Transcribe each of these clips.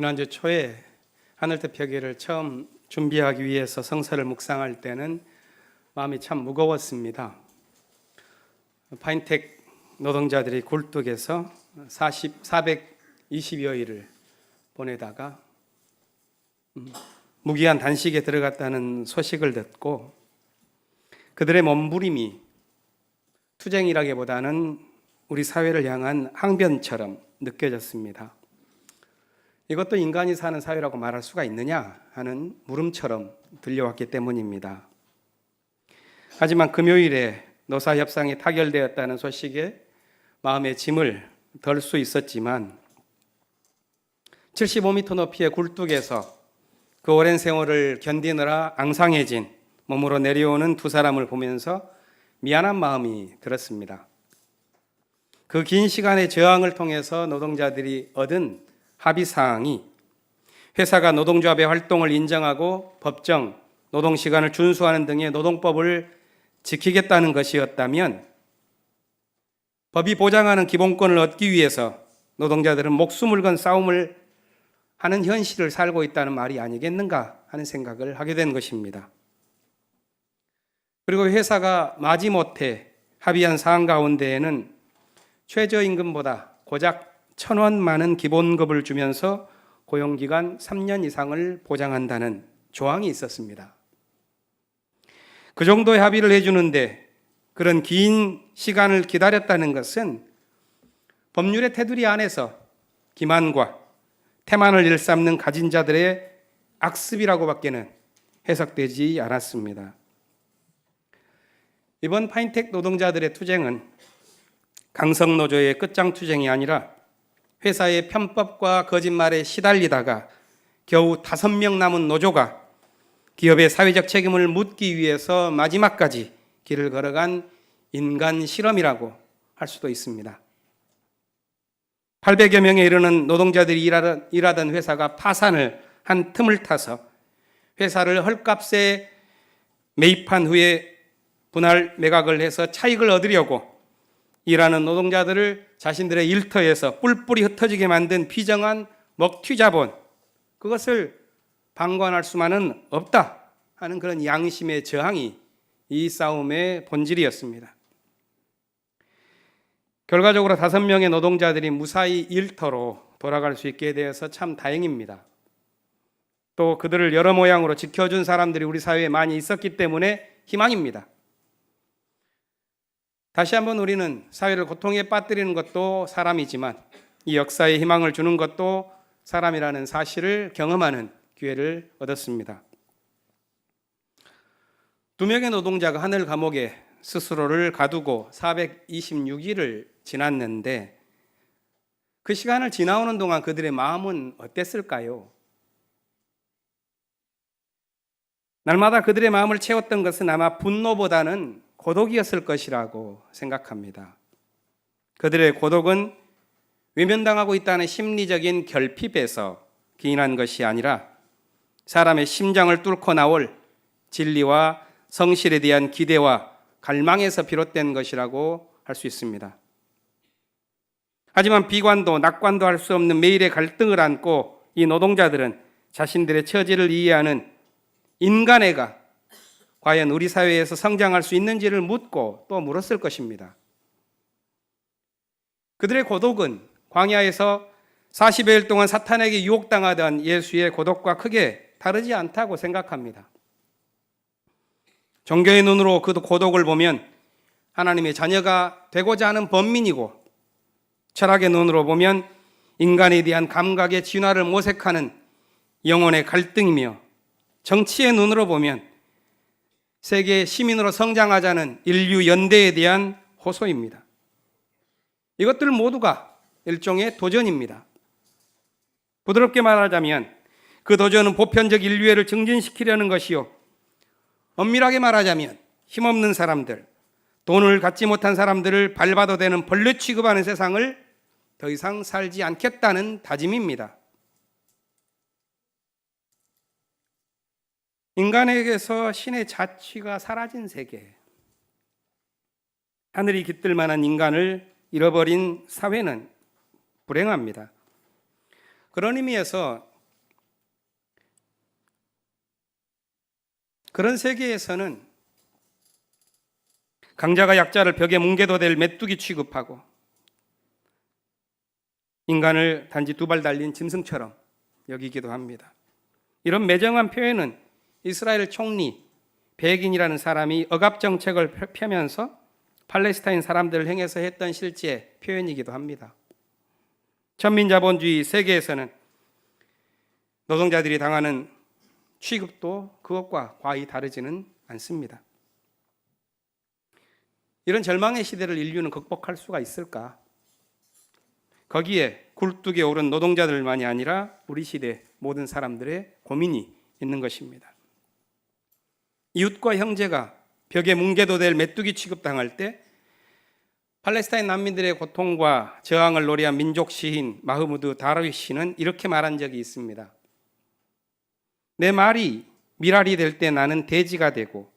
지난주 초에 하늘뜻 펴기를 처음 준비하기 위해서 성서를 묵상할 때는 마음이 참 무거웠습니다. 파인텍 노동자들이 굴뚝에서 40, 420여일을 보내다가 음, 무기한 단식에 들어갔다는 소식을 듣고 그들의 몸부림이 투쟁이라기보다는 우리 사회를 향한 항변처럼 느껴졌습니다. 이것도 인간이 사는 사회라고 말할 수가 있느냐 하는 물음처럼 들려왔기 때문입니다. 하지만 금요일에 노사 협상이 타결되었다는 소식에 마음의 짐을 덜 수 있었지만 75m 높이의 굴뚝에서 그 오랜 세월을 견디느라 앙상해진 몸으로 내려오는 두 사람을 보면서 미안한 마음이 들었습니다. 그 긴 시간의 저항을 통해서 노동자들이 얻은 합의 사항이 회사가 노동조합의 활동을 인정하고 법정, 노동 시간을 준수하는 등의 노동법을 지키겠다는 것이었다면 법이 보장하는 기본권을 얻기 위해서 노동자들은 목숨을 건 싸움을 하는 현실을 살고 있다는 말이 아니겠는가 하는 생각을 하게 된 것입니다. 그리고 회사가 마지못해 합의한 사항 가운데에는 최저임금보다 고작 천 원 많은 기본급을 주면서 고용기간 3년 이상을 보장한다는 조항이 있었습니다. 그 정도의 합의를 해주는데 그런 긴 시간을 기다렸다는 것은 법률의 테두리 안에서 기만과 태만을 일삼는 가진 자들의 악습이라고밖에는 해석되지 않았습니다. 이번 파인텍 노동자들의 투쟁은 강성노조의 끝장 투쟁이 아니라 회사의 편법과 거짓말에 시달리다가 겨우 다섯 명 남은 노조가 기업의 사회적 책임을 묻기 위해서 마지막까지 길을 걸어간 인간 실험이라고 할 수도 있습니다. 800여 명에 이르는 노동자들이 일하던 회사가 파산을 한 틈을 타서 회사를 헐값에 매입한 후에 분할 매각을 해서 차익을 얻으려고 일하는 노동자들을 자신들의 일터에서 뿔뿔이 흩어지게 만든 비정한 먹튀 자본 그것을 방관할 수만은 없다 하는 그런 양심의 저항이 이 싸움의 본질이었습니다. 결과적으로 다섯 명의 노동자들이 무사히 일터로 돌아갈 수 있게 되어서 참 다행입니다. 또 그들을 여러 모양으로 지켜준 사람들이 우리 사회에 많이 있었기 때문에 희망입니다. 다시 한번 우리는 사회를 고통에 빠뜨리는 것도 사람이지만 이 역사에 희망을 주는 것도 사람이라는 사실을 경험하는 기회를 얻었습니다. 두 명의 노동자가 하늘 감옥에 스스로를 가두고 426일을 지났는데 그 시간을 지나오는 동안 그들의 마음은 어땠을까요? 날마다 그들의 마음을 채웠던 것은 아마 분노보다는 고독이었을 것이라고 생각합니다. 그들의 고독은 외면당하고 있다는 심리적인 결핍에서 기인한 것이 아니라 사람의 심장을 뚫고 나올 진리와 성실에 대한 기대와 갈망에서 비롯된 것이라고 할 수 있습니다. 하지만 비관도 낙관도 할 수 없는 매일의 갈등을 안고 이 노동자들은 자신들의 처지를 이해하는 인간애가 과연 우리 사회에서 성장할 수 있는지를 묻고 또 물었을 것입니다. 그들의 고독은 광야에서 40여일 동안 사탄에게 유혹당하던 예수의 고독과 크게 다르지 않다고 생각합니다. 종교의 눈으로 그 고독을 보면 하나님의 자녀가 되고자 하는 범민이고 철학의 눈으로 보면 인간에 대한 감각의 진화를 모색하는 영혼의 갈등이며 정치의 눈으로 보면 세계 시민으로 성장하자는 인류 연대에 대한 호소입니다. 이것들 모두가 일종의 도전입니다. 부드럽게 말하자면 그 도전은 보편적 인류애를 증진시키려는 것이요. 엄밀하게 말하자면 힘없는 사람들, 돈을 갖지 못한 사람들을 밟아도 되는 벌레 취급하는 세상을 더 이상 살지 않겠다는 다짐입니다. 인간에게서 신의 자취가 사라진 세계. 하늘이 깃들 만한 인간을 잃어버린 사회는 불행합니다. 그런 의미에서 그런 세계에서는 강자가 약자를 벽에 뭉개도 될 메뚜기 취급하고 인간을 단지 두 발 달린 짐승처럼 여기기도 합니다. 이런 매정한 표현은 이스라엘 총리 백인이라는 사람이 억압 정책을 펴- 펴면서 팔레스타인 사람들을 향해서 했던 실제 표현이기도 합니다. 천민자본주의 세계에서는 노동자들이 당하는 취급도 그것과 과히 다르지는 않습니다. 이런 절망의 시대를 인류는 극복할 수가 있을까? 거기에 굴뚝에 오른 노동자들만이 아니라 우리 시대 모든 사람들의 고민이 있는 것입니다. 이웃과 형제가 벽에 뭉개도 될 메뚜기 취급당할 때 팔레스타인 난민들의 고통과 저항을 노래한 민족 시인 마흐무드 다르위시는 이렇게 말한 적이 있습니다. 내 말이 미랄이 될 때 나는 돼지가 되고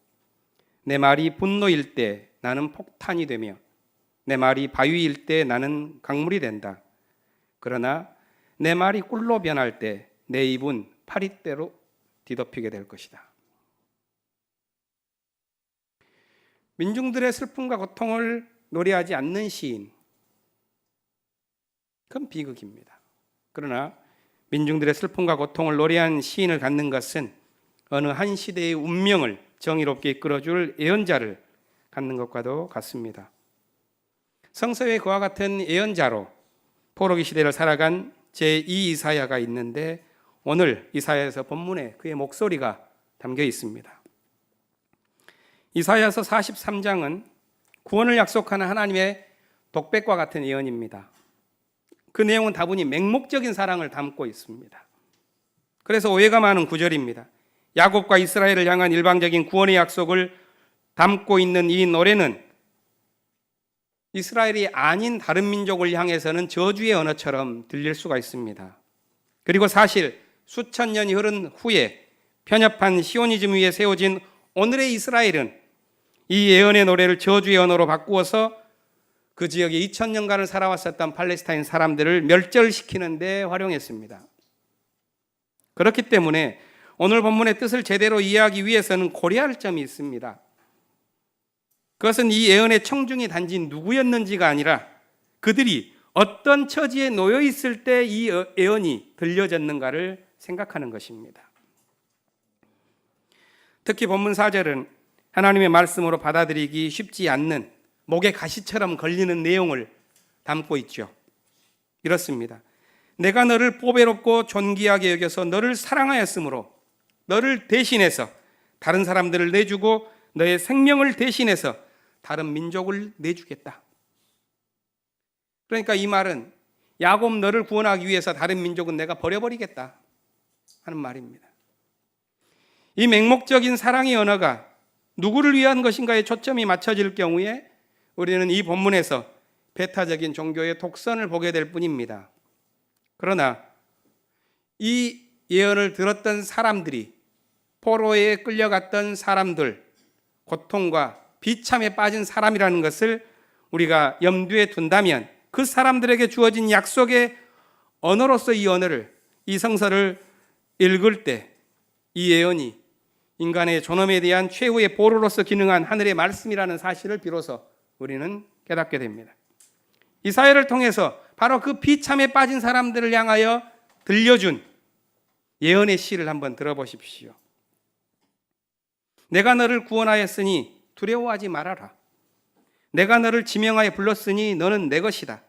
내 말이 분노일 때 나는 폭탄이 되며 내 말이 바위일 때 나는 강물이 된다. 그러나 내 말이 꿀로 변할 때 내 입은 파리대로 뒤덮이게 될 것이다. 민중들의 슬픔과 고통을 노래하지 않는 시인. 그건 비극입니다. 그러나 민중들의 슬픔과 고통을 노래한 시인을 갖는 것은 어느 한 시대의 운명을 정의롭게 이끌어줄 예언자를 갖는 것과도 같습니다. 성서에 그와 같은 예언자로 포로기 시대를 살아간 제2 이사야가 있는데 오늘 이사야에서 본문에 그의 목소리가 담겨 있습니다. 이사야서 43장은 구원을 약속하는 하나님의 독백과 같은 예언입니다. 그 내용은 다분히 맹목적인 사랑을 담고 있습니다. 그래서 오해가 많은 구절입니다. 야곱과 이스라엘을 향한 일방적인 구원의 약속을 담고 있는 이 노래는 이스라엘이 아닌 다른 민족을 향해서는 저주의 언어처럼 들릴 수가 있습니다. 그리고 사실 수천 년이 흐른 후에 편협한 시오니즘 위에 세워진 오늘의 이스라엘은 이 예언의 노래를 저주의 언어로 바꾸어서 그 지역에 2000년간을 살아왔었던 팔레스타인 사람들을 멸절시키는 데 활용했습니다. 그렇기 때문에 오늘 본문의 뜻을 제대로 이해하기 위해서는 고려할 점이 있습니다. 그것은 이 예언의 청중이 단지 누구였는지가 아니라 그들이 어떤 처지에 놓여 있을 때 이 예언이 들려졌는가를 생각하는 것입니다. 특히 본문 4절은 하나님의 말씀으로 받아들이기 쉽지 않는 목에 가시처럼 걸리는 내용을 담고 있죠. 이렇습니다. 내가 너를 보배롭고 존귀하게 여겨서 너를 사랑하였으므로 너를 대신해서 다른 사람들을 내주고 너의 생명을 대신해서 다른 민족을 내주겠다. 그러니까 이 말은 야곱 너를 구원하기 위해서 다른 민족은 내가 버려버리겠다 하는 말입니다. 이 맹목적인 사랑의 언어가 누구를 위한 것인가에 초점이 맞춰질 경우에 우리는 이 본문에서 배타적인 종교의 독선을 보게 될 뿐입니다. 그러나 이 예언을 들었던 사람들이 포로에 끌려갔던 사람들, 고통과 비참에 빠진 사람이라는 것을 우리가 염두에 둔다면 그 사람들에게 주어진 약속의 언어로서 이 언어를, 이 성서를 읽을 때 이 예언이 인간의 존엄에 대한 최후의 보루로서 기능한 하늘의 말씀이라는 사실을 비로소 우리는 깨닫게 됩니다. 이 사회를 통해서 바로 그 비참에 빠진 사람들을 향하여 들려준 예언의 시를 한번 들어보십시오. 내가 너를 구원하였으니 두려워하지 말아라. 내가 너를 지명하여 불렀으니 너는 내 것이다.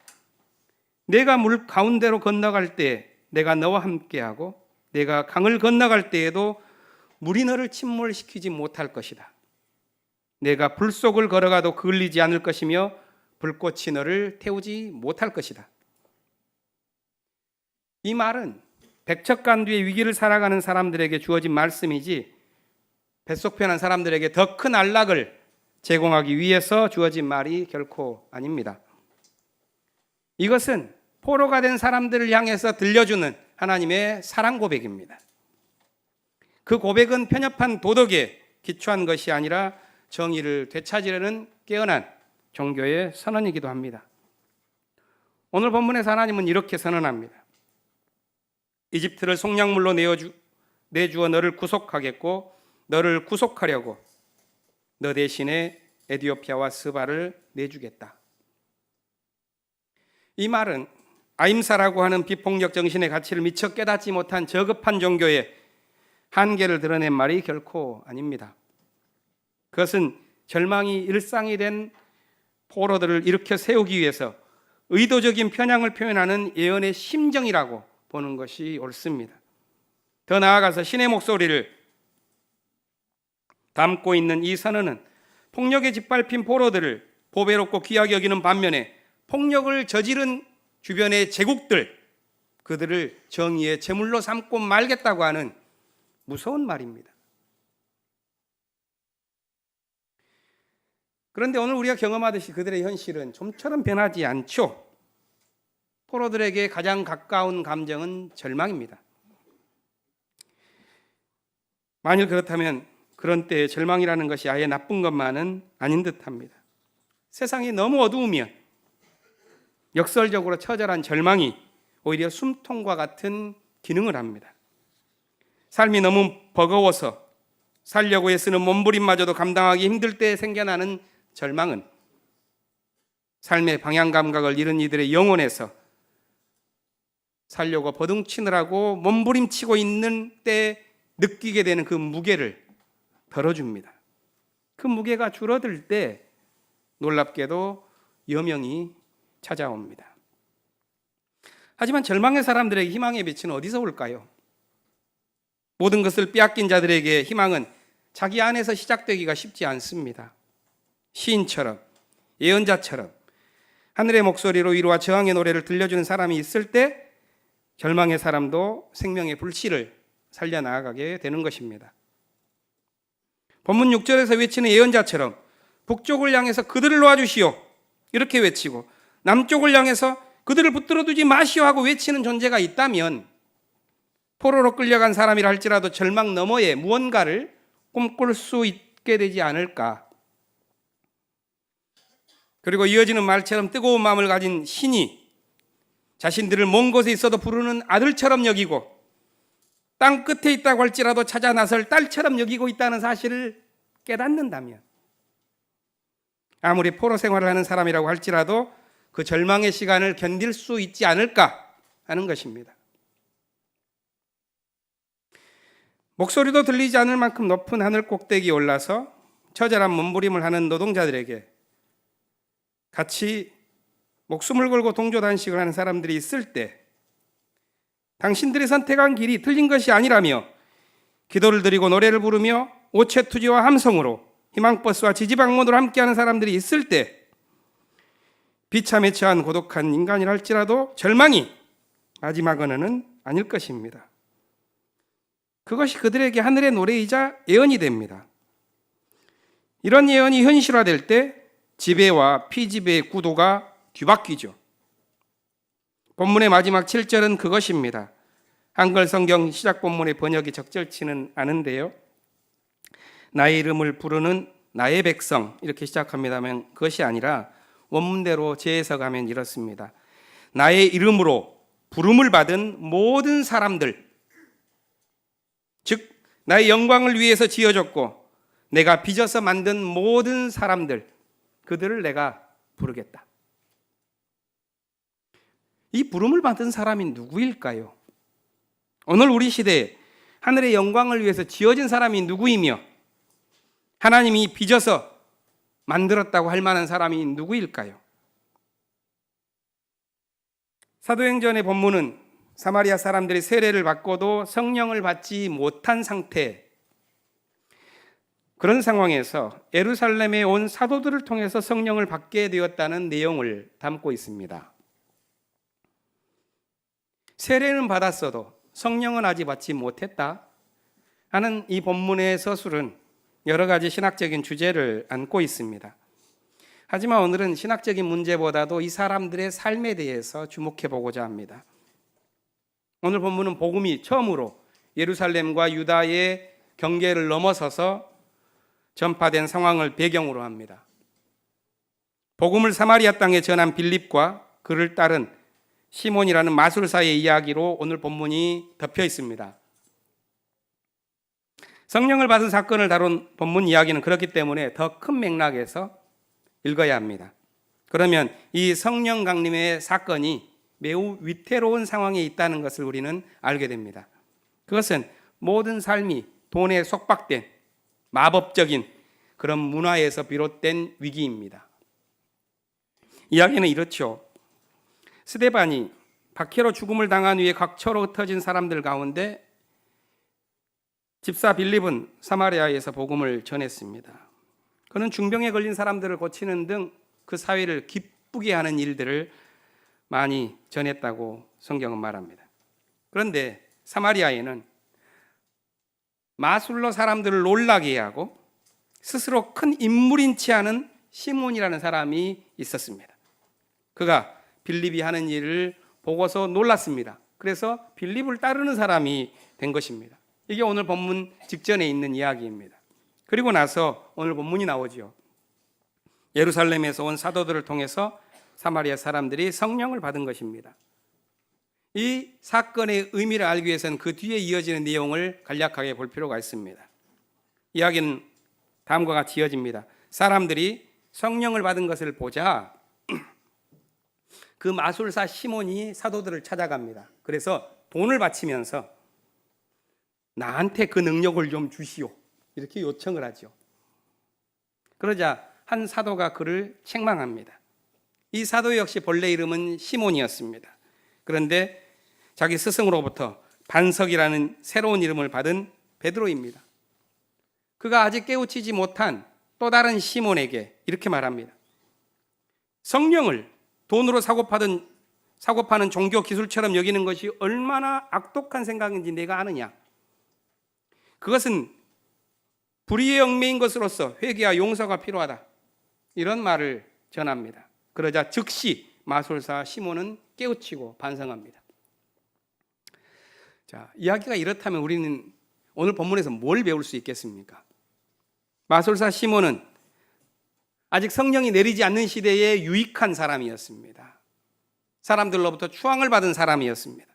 내가 물 가운데로 건너갈 때 내가 너와 함께하고 내가 강을 건너갈 때에도 물이 너를 침몰시키지 못할 것이다. 내가 불 속을 걸어가도 그을리지 않을 것이며 불꽃이 너를 태우지 못할 것이다. 이 말은 백척간두의 위기를 살아가는 사람들에게 주어진 말씀이지 뱃속 편한 사람들에게 더 큰 안락을 제공하기 위해서 주어진 말이 결코 아닙니다. 이것은 포로가 된 사람들을 향해서 들려주는 하나님의 사랑 고백입니다. 그 고백은 편협한 도덕에 기초한 것이 아니라 정의를 되찾으려는 깨어난 종교의 선언이기도 합니다. 오늘 본문에서 하나님은 이렇게 선언합니다. 이집트를 속량물로 내어주, 내주어 너를 구속하겠고 너를 구속하려고 너 대신에 에디오피아와 스바를 내주겠다. 이 말은 아임사라고 하는 비폭력 정신의 가치를 미처 깨닫지 못한 저급한 종교의 한계를 드러낸 말이 결코 아닙니다. 그것은 절망이 일상이 된 포로들을 일으켜 세우기 위해서 의도적인 편향을 표현하는 예언의 심정이라고 보는 것이 옳습니다. 더 나아가서 신의 목소리를 담고 있는 이 선언은 폭력에 짓밟힌 포로들을 보배롭고 귀하게 여기는 반면에 폭력을 저지른 주변의 제국들 그들을 정의의 제물로 삼고 말겠다고 하는 무서운 말입니다. 그런데 오늘 우리가 경험하듯이 그들의 현실은 좀처럼 변하지 않죠. 포로들에게 가장 가까운 감정은 절망입니다. 만일 그렇다면 그런 때에 절망이라는 것이 아예 나쁜 것만은 아닌 듯합니다. 세상이 너무 어두우면 역설적으로 처절한 절망이 오히려 숨통과 같은 기능을 합니다. 삶이 너무 버거워서 살려고 애쓰는 몸부림마저도 감당하기 힘들 때 생겨나는 절망은 삶의 방향 감각을 잃은 이들의 영혼에서 살려고 버둥치느라고 몸부림치고 있는 때 느끼게 되는 그 무게를 덜어줍니다. 그 무게가 줄어들 때 놀랍게도 여명이 찾아옵니다. 하지만 절망의 사람들에게 희망의 빛은 어디서 올까요? 모든 것을 빼앗긴 자들에게 희망은 자기 안에서 시작되기가 쉽지 않습니다. 시인처럼 예언자처럼 하늘의 목소리로 위로와 저항의 노래를 들려주는 사람이 있을 때 절망의 사람도 생명의 불씨를 살려 나아가게 되는 것입니다. 본문 6절에서 외치는 예언자처럼 북쪽을 향해서 그들을 놓아주시오 이렇게 외치고 남쪽을 향해서 그들을 붙들어 두지 마시오 하고 외치는 존재가 있다면 포로로 끌려간 사람이라 할지라도 절망 너머에 무언가를 꿈꿀 수 있게 되지 않을까 그리고 이어지는 말처럼 뜨거운 마음을 가진 신이 자신들을 먼 곳에 있어도 부르는 아들처럼 여기고 땅 끝에 있다고 할지라도 찾아 나설 딸처럼 여기고 있다는 사실을 깨닫는다면 아무리 포로 생활을 하는 사람이라고 할지라도 그 절망의 시간을 견딜 수 있지 않을까 하는 것입니다. 목소리도 들리지 않을 만큼 높은 하늘 꼭대기에 올라서 처절한 몸부림을 하는 노동자들에게 같이 목숨을 걸고 동조 단식을 하는 사람들이 있을 때 당신들이 선택한 길이 틀린 것이 아니라며 기도를 드리고 노래를 부르며 오체투지와 함성으로 희망버스와 지지방문으로 함께하는 사람들이 있을 때 비참에 처한 고독한 인간이라 할지라도 절망이 마지막 언어는 아닐 것입니다. 그것이 그들에게 하늘의 노래이자 예언이 됩니다. 이런 예언이 현실화될 때 지배와 피지배의 구도가 뒤바뀌죠. 본문의 마지막 7절은 그것입니다. 한글 성경 시작 본문의 번역이 적절치는 않은데요. 나의 이름을 부르는 나의 백성 이렇게 시작합니다만 그것이 아니라 원문대로 재해석하면 이렇습니다. 나의 이름으로 부름을 받은 모든 사람들 즉 나의 영광을 위해서 지어졌고 내가 빚어서 만든 모든 사람들 그들을 내가 부르겠다. 이 부름을 받은 사람이 누구일까요? 오늘 우리 시대에 하늘의 영광을 위해서 지어진 사람이 누구이며 하나님이 빚어서 만들었다고 할 만한 사람이 누구일까요? 사도행전의 본문은 사마리아 사람들이 세례를 받고도 성령을 받지 못한 상태 그런 상황에서 예루살렘에 온 사도들을 통해서 성령을 받게 되었다는 내용을 담고 있습니다. 세례는 받았어도 성령은 아직 받지 못했다 하는 이 본문의 서술은 여러 가지 신학적인 주제를 안고 있습니다. 하지만 오늘은 신학적인 문제보다도 이 사람들의 삶에 대해서 주목해 보고자 합니다. 오늘 본문은 복음이 처음으로 예루살렘과 유다의 경계를 넘어서서 전파된 상황을 배경으로 합니다. 복음을 사마리아 땅에 전한 빌립과 그를 따른 시몬이라는 마술사의 이야기로 오늘 본문이 덮여 있습니다. 성령을 받은 사건을 다룬 본문 이야기는 그렇기 때문에 더 큰 맥락에서 읽어야 합니다. 그러면 이 성령 강림의 사건이 매우 위태로운 상황에 있다는 것을 우리는 알게 됩니다. 그것은 모든 삶이 돈에 속박된 마법적인 그런 문화에서 비롯된 위기입니다. 이야기는 이렇죠. 스데반이 박해로 죽음을 당한 후에 각처로 흩어진 사람들 가운데 집사 빌립은 사마리아에서 복음을 전했습니다. 그는 중병에 걸린 사람들을 고치는 등 그 사회를 기쁘게 하는 일들을 많이 전했다고 성경은 말합니다. 그런데 사마리아에는 마술로 사람들을 놀라게 하고 스스로 큰 인물인치 않은 시몬이라는 사람이 있었습니다. 그가 빌립이 하는 일을 보고서 놀랐습니다. 그래서 빌립을 따르는 사람이 된 것입니다. 이게 오늘 본문 직전에 있는 이야기입니다. 그리고 나서 오늘 본문이 나오죠. 예루살렘에서 온 사도들을 통해서 사마리아 사람들이 성령을 받은 것입니다. 이 사건의 의미를 알기 위해서는 그 뒤에 이어지는 내용을 간략하게 볼 필요가 있습니다. 이야기는 다음과 같이 이어집니다. 사람들이 성령을 받은 것을 보자 그 마술사 시몬이 사도들을 찾아갑니다. 그래서 돈을 바치면서 나한테 그 능력을 좀 주시오. 이렇게 요청을 하죠. 그러자 한 사도가 그를 책망합니다. 이 사도 역시 본래 이름은 시몬이었습니다. 그런데 자기 스승으로부터 반석이라는 새로운 이름을 받은 베드로입니다. 그가 아직 깨우치지 못한 또 다른 시몬에게 이렇게 말합니다. 성령을 돈으로 사고 파는 사고 파는 종교 기술처럼 여기는 것이 얼마나 악독한 생각인지 내가 아느냐? 그것은 불의의 얽매인 것으로서 회개와 용서가 필요하다. 이런 말을 전합니다. 그러자 즉시 마술사 시몬은 깨우치고 반성합니다. 자, 이야기가 이렇다면 우리는 오늘 본문에서 뭘 배울 수 있겠습니까? 마술사 시몬은 아직 성령이 내리지 않는 시대에 유익한 사람이었습니다. 사람들로부터 추앙을 받은 사람이었습니다.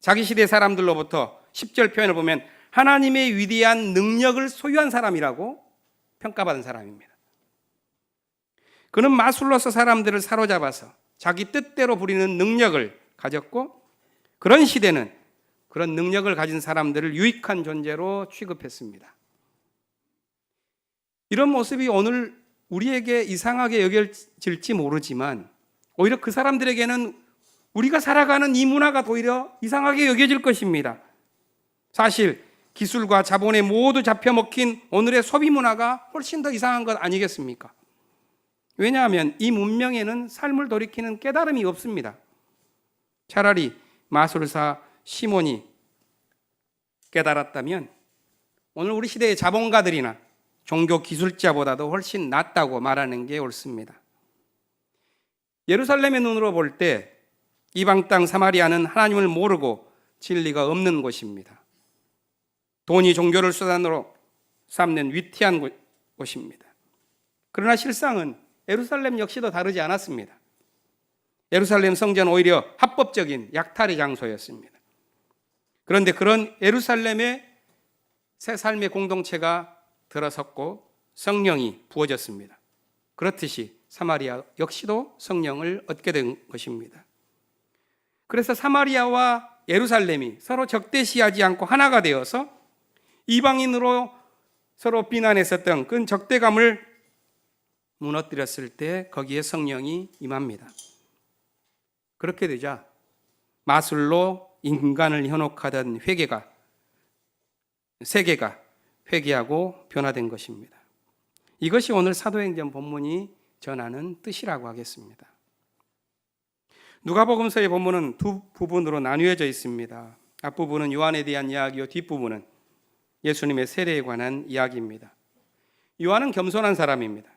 자기 시대 사람들로부터 10절 표현을 보면 하나님의 위대한 능력을 소유한 사람이라고 평가받은 사람입니다. 그는 마술로서 사람들을 사로잡아서 자기 뜻대로 부리는 능력을 가졌고 그런 시대는 그런 능력을 가진 사람들을 유익한 존재로 취급했습니다. 이런 모습이 오늘 우리에게 이상하게 여겨질지 모르지만 오히려 그 사람들에게는 우리가 살아가는 이 문화가 오히려 이상하게 여겨질 것입니다. 사실 기술과 자본에 모두 잡혀 먹힌 오늘의 소비 문화가 훨씬 더 이상한 것 아니겠습니까? 왜냐하면 이 문명에는 삶을 돌이키는 깨달음이 없습니다. 차라리 마술사 시몬이 깨달았다면 오늘 우리 시대의 자본가들이나 종교 기술자보다도 훨씬 낫다고 말하는 게 옳습니다. 예루살렘의 눈으로 볼 때 이방 땅 사마리아는 하나님을 모르고 진리가 없는 곳입니다. 돈이 종교를 수단으로 삼는 위태한 곳입니다. 그러나 실상은 예루살렘 역시도 다르지 않았습니다. 예루살렘 성전 오히려 합법적인 약탈의 장소였습니다. 그런데 그런 예루살렘의 새 삶의 공동체가 들어섰고 성령이 부어졌습니다. 그렇듯이 사마리아 역시도 성령을 얻게 된 것입니다. 그래서 사마리아와 예루살렘이 서로 적대시하지 않고 하나가 되어서 이방인으로 서로 비난했었던 그 적대감을 무너뜨렸을 때 거기에 성령이 임합니다. 그렇게 되자 마술로 인간을 현혹하던 회개가 세계가 회개하고 변화된 것입니다. 이것이 오늘 사도행전 본문이 전하는 뜻이라고 하겠습니다. 누가복음서의 본문은 두 부분으로 나뉘어져 있습니다. 앞부분은 요한에 대한 이야기요, 뒷부분은 예수님의 세례에 관한 이야기입니다. 요한은 겸손한 사람입니다.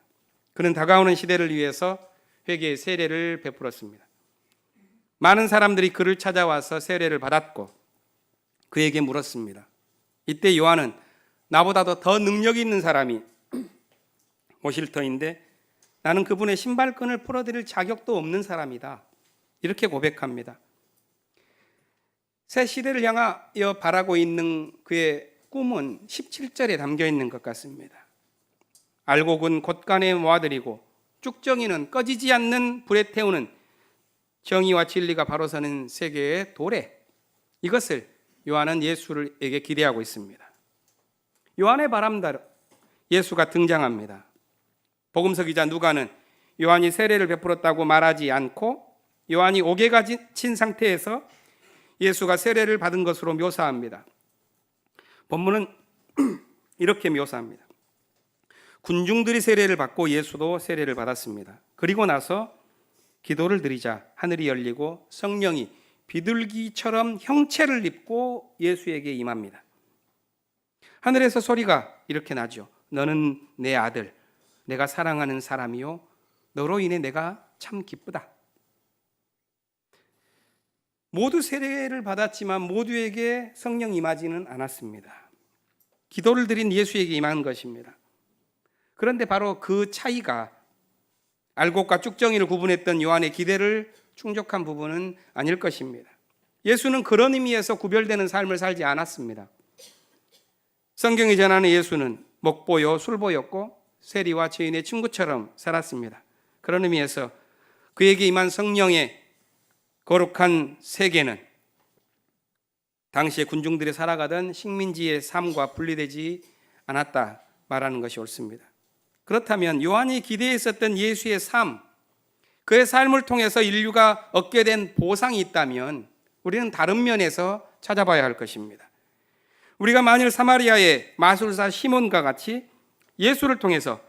그는 다가오는 시대를 위해서 회개의 세례를 베풀었습니다. 많은 사람들이 그를 찾아와서 세례를 받았고 그에게 물었습니다. 이때 요한은 나보다도 더 능력이 있는 사람이 오실 터인데 나는 그분의 신발끈을 풀어드릴 자격도 없는 사람이다. 이렇게 고백합니다. 새 시대를 향하여 바라고 있는 그의 꿈은 17절에 담겨 있는 것 같습니다. 알곡은 곳간에 모아들이고 쭉정이는 꺼지지 않는 불에 태우는 정의와 진리가 바로 서는 세계의 도래. 이것을 요한은 예수에게 기대하고 있습니다. 요한의 바람대로 예수가 등장합니다. 복음서 기자 누가는 요한이 세례를 베풀었다고 말하지 않고 요한이 옥에가 친 상태에서 예수가 세례를 받은 것으로 묘사합니다. 본문은 이렇게 묘사합니다. 군중들이 세례를 받고 예수도 세례를 받았습니다. 그리고 나서 기도를 드리자 하늘이 열리고 성령이 비둘기처럼 형체를 입고 예수에게 임합니다. 하늘에서 소리가 이렇게 나죠. 너는 내 아들, 내가 사랑하는 사람이요. 너로 인해 내가 참 기쁘다. 모두 세례를 받았지만 모두에게 성령 임하지는 않았습니다. 기도를 드린 예수에게 임한 것입니다. 그런데 바로 그 차이가 알곡과 쭉정이를 구분했던 요한의 기대를 충족한 부분은 아닐 것입니다. 예수는 그런 의미에서 구별되는 삶을 살지 않았습니다. 성경이 전하는 예수는 먹보요 술보였고 세리와 죄인의 친구처럼 살았습니다. 그런 의미에서 그에게 임한 성령의 거룩한 세계는 당시에 군중들이 살아가던 식민지의 삶과 분리되지 않았다 말하는 것이 옳습니다. 그렇다면 요한이 기대했었던 예수의 삶, 그의 삶을 통해서 인류가 얻게 된 보상이 있다면 우리는 다른 면에서 찾아봐야 할 것입니다. 우리가 만일 사마리아의 마술사 시몬과 같이 예수를 통해서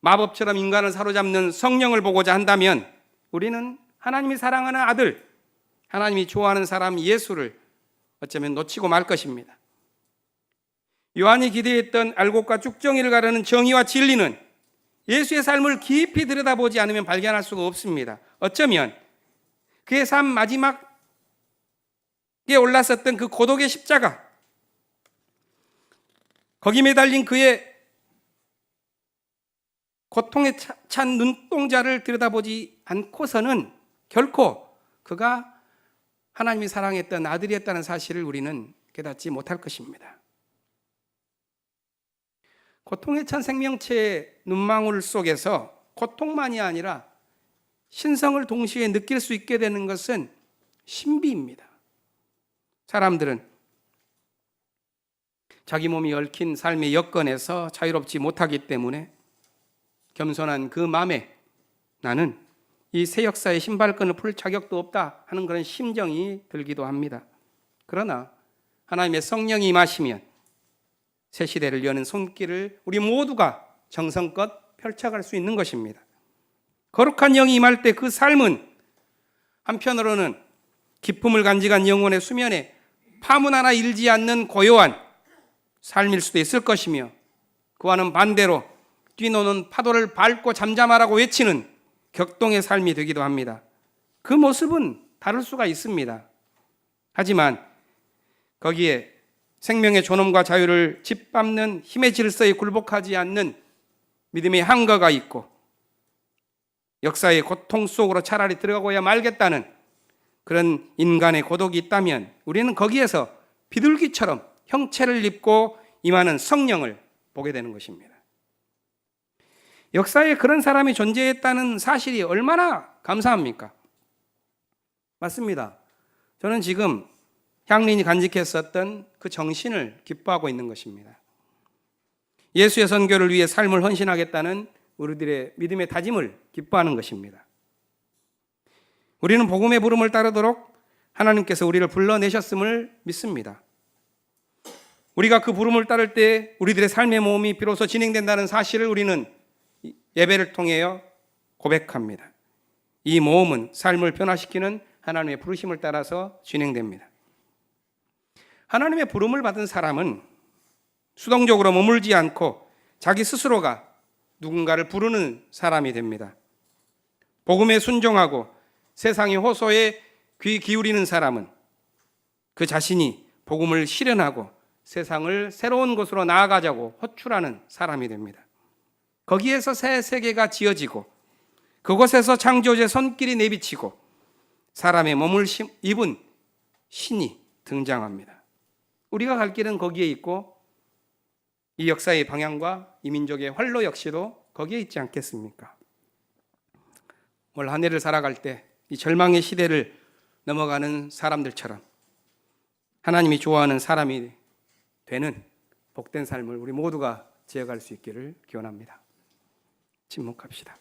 마법처럼 인간을 사로잡는 성령을 보고자 한다면 우리는 하나님이 사랑하는 아들, 하나님이 좋아하는 사람 예수를 어쩌면 놓치고 말 것입니다. 요한이 기대했던 알곡과 쭉정이를 가르는 정의와 진리는 예수의 삶을 깊이 들여다보지 않으면 발견할 수가 없습니다. 어쩌면 그의 삶 마지막에 올랐었던 그 고독의 십자가, 거기 매달린 그의 고통에 찬 눈동자를 들여다보지 않고서는 결코 그가 하나님이 사랑했던 아들이었다는 사실을 우리는 깨닫지 못할 것입니다. 고통에 찬 생명체의 눈망울 속에서 고통만이 아니라 신성을 동시에 느낄 수 있게 되는 것은 신비입니다. 사람들은 자기 몸이 얽힌 삶의 여건에서 자유롭지 못하기 때문에 겸손한 그 마음에 나는 이 새 역사의 신발끈을 풀 자격도 없다 하는 그런 심정이 들기도 합니다. 그러나 하나님의 성령이 임하시면 새 시대를 여는 손길을 우리 모두가 정성껏 펼쳐갈 수 있는 것입니다. 거룩한 영이 임할 때 그 삶은 한편으로는 기쁨을 간직한 영혼의 수면에 파문 하나 일지 않는 고요한 삶일 수도 있을 것이며 그와는 반대로 뛰노는 파도를 밟고 잠잠하라고 외치는 격동의 삶이 되기도 합니다. 그 모습은 다를 수가 있습니다. 하지만 거기에 생명의 존엄과 자유를 짓밟는 힘의 질서에 굴복하지 않는 믿음의 한가가 있고 역사의 고통 속으로 차라리 들어가고야 말겠다는 그런 인간의 고독이 있다면 우리는 거기에서 비둘기처럼 형체를 입고 임하는 성령을 보게 되는 것입니다. 역사에 그런 사람이 존재했다는 사실이 얼마나 감사합니까? 맞습니다. 저는 지금 향린이 간직했었던 그 정신을 기뻐하고 있는 것입니다. 예수의 선교를 위해 삶을 헌신하겠다는 우리들의 믿음의 다짐을 기뻐하는 것입니다. 우리는 복음의 부름을 따르도록 하나님께서 우리를 불러내셨음을 믿습니다. 우리가 그 부름을 따를 때 우리들의 삶의 모험이 비로소 진행된다는 사실을 우리는 예배를 통해 고백합니다. 이 모험은 삶을 변화시키는 하나님의 부르심을 따라서 진행됩니다. 하나님의 부름을 받은 사람은 수동적으로 머물지 않고 자기 스스로가 누군가를 부르는 사람이 됩니다. 복음에 순종하고 세상의 호소에 귀 기울이는 사람은 그 자신이 복음을 실현하고 세상을 새로운 곳으로 나아가자고 호출하는 사람이 됩니다. 거기에서 새 세계가 지어지고 그곳에서 창조주의 손길이 내비치고 사람의 몸을 입은 신이 등장합니다. 우리가 갈 길은 거기에 있고 이 역사의 방향과 이 민족의 활로 역시도 거기에 있지 않겠습니까? 올 한 해를 살아갈 때 이 절망의 시대를 넘어가는 사람들처럼 하나님이 좋아하는 사람이 되는 복된 삶을 우리 모두가 지어갈 수 있기를 기원합니다. 침묵합시다.